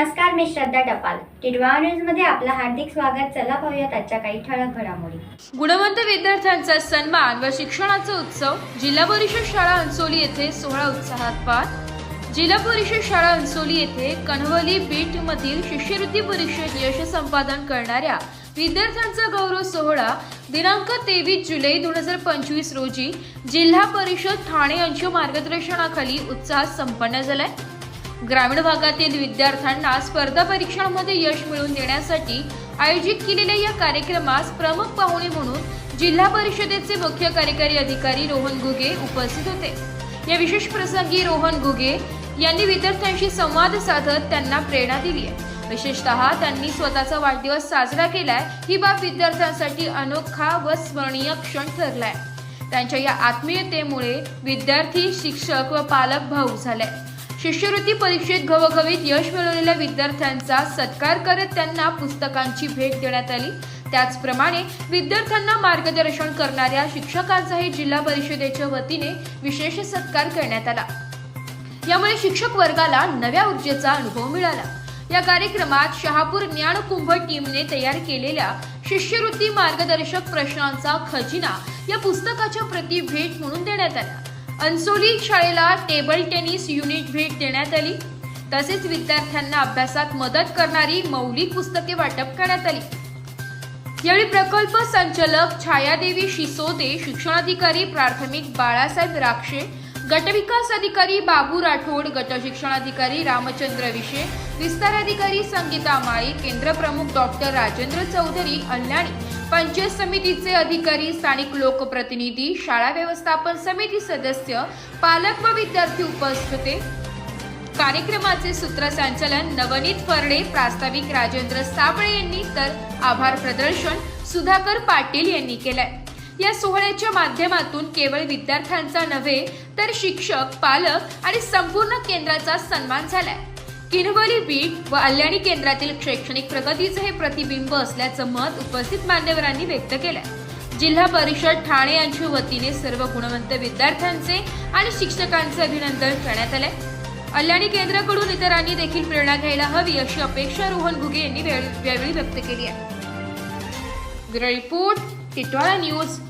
नमस्कार मी श्रद्धा टपाल. टिडवा न्यूजमध्ये आपलं हार्दिक स्वागत. चला पाहूयात आजच्या काही ठळक घडामोडी. गुणवंत विद्यार्थ्यांचा सन्मान व शिक्षणाचा उत्सव जिल्हा परिषद शाळा अंसोली येथे सोहळा उत्साहात पार. जिल्हा परिषद शाळा अंसोली येथे कन्हवली बीट मधील शिष्यवृत्ती परीक्षेत यश संपादन करणाऱ्या विद्यार्थ्यांचा गौरव सोहळा दिनांक तेवीस जुलै दोन हजार पंचवीस रोजी जिल्हा परिषद ठाणे यांच्या मार्गदर्शनाखाली उत्साहात संपन्न झालाय. ग्रामीण भागातील विद्यार्थ्यांना स्पर्धा परीक्षांमध्ये यश मिळवून देण्यासाठी आयोजित केलेल्या या कार्यक्रमास प्रमुख पाहुणे म्हणून जिल्हा परिषदेचे मुख्य कार्यकारी अधिकारी रोहन घुगे उपस्थित होते. या विशेष प्रसंगी रोहन घुगे यांनी विद्यार्थ्यांशी संवाद साधत त्यांना प्रेरणा दिली आहे. विशेषतः त्यांनी स्वतःचा वाढदिवस साजरा केलाय ही बाब विद्यार्थ्यांसाठी अनोखा व स्मरणीय क्षण ठरलाय. त्यांच्या या आत्मीयतेमुळे विद्यार्थी शिक्षक व पालक भाऊ झाले. शिष्यवृत्ती परीक्षेत घवघवीत यश मिळवलेल्या विद्यार्थ्यांचा सत्कार करत त्यांना पुस्तकांची भेट देण्यात आली. त्याचप्रमाणे विद्यार्थ्यांना मार्गदर्शन करणाऱ्या शिक्षकांचाही जिल्हा परिषदेच्या वतीने विशेष सत्कार करण्यात आला. यामुळे शिक्षक वर्गाला नव्या ऊर्जेचा अनुभव मिळाला. या कार्यक्रमात शहापूर ज्ञानकुंभ टीमने तयार केलेल्या शिष्यवृत्ती मार्गदर्शक प्रश्नांचा खजिना या पुस्तकाच्या प्रती भेट म्हणून देण्यात आला. अनसोली शाळेला टेबल टेनिस युनिट भेट देण्यात आली. तसेच विद्यार्थ्यांना अभ्यासात मदत करणारी मौलिक पुस्तके वाटप करण्यात आली. यावेळी प्रकल्प संचालक छायादेवी शिसोदे शिक्षणाधिकारी प्राथमिक बाळासाहेब राक्षे गटविकास अधिकारी बाबू राठोड गट शिक्षणाधिकारी रामचंद्र विशे विस्तार अधिकारी संगीता माळी केंद्र प्रमुख डॉक्टर राजेंद्र चौधरी अल्लाणी पंचायत समितीचे अधिकारी स्थानिक लोकप्रतिनिधी शाळा व्यवस्थापन समिती सदस्य पालक व विद्यार्थी उपस्थित होते. कार्यक्रमाचे सूत्रसंचालन नवनीत फरडे प्रास्ताविक राजेंद्र साबळे यांनी तर आभार प्रदर्शन सुधाकर पाटील यांनी केलंय. या सोहळ्याच्या माध्यमातून केवळ विद्यार्थ्यांचा नव्हे तर शिक्षक पालक आणि संपूर्ण केंद्राचा सन्मान झालाय. किनवली बीट व अल्याणी केंद्रातील शैक्षणिक प्रगतीचे हे प्रतिबिंब असल्याचं मत उपस्थित मान्यवरांनी व्यक्त केलंय. जिल्हा परिषद ठाणे यांच्या वतीने सर्व गुणवंत विद्यार्थ्यांचे आणि शिक्षकांचे अभिनंदन करण्यात आलंय. अल्याणी केंद्राकडून इतरांनी देखील प्रेरणा घ्यायला हवी अशी अपेक्षा रोहन घुगे यांनी वेळ- यावेळी व्यक्त केली आहे. Report Titwala news.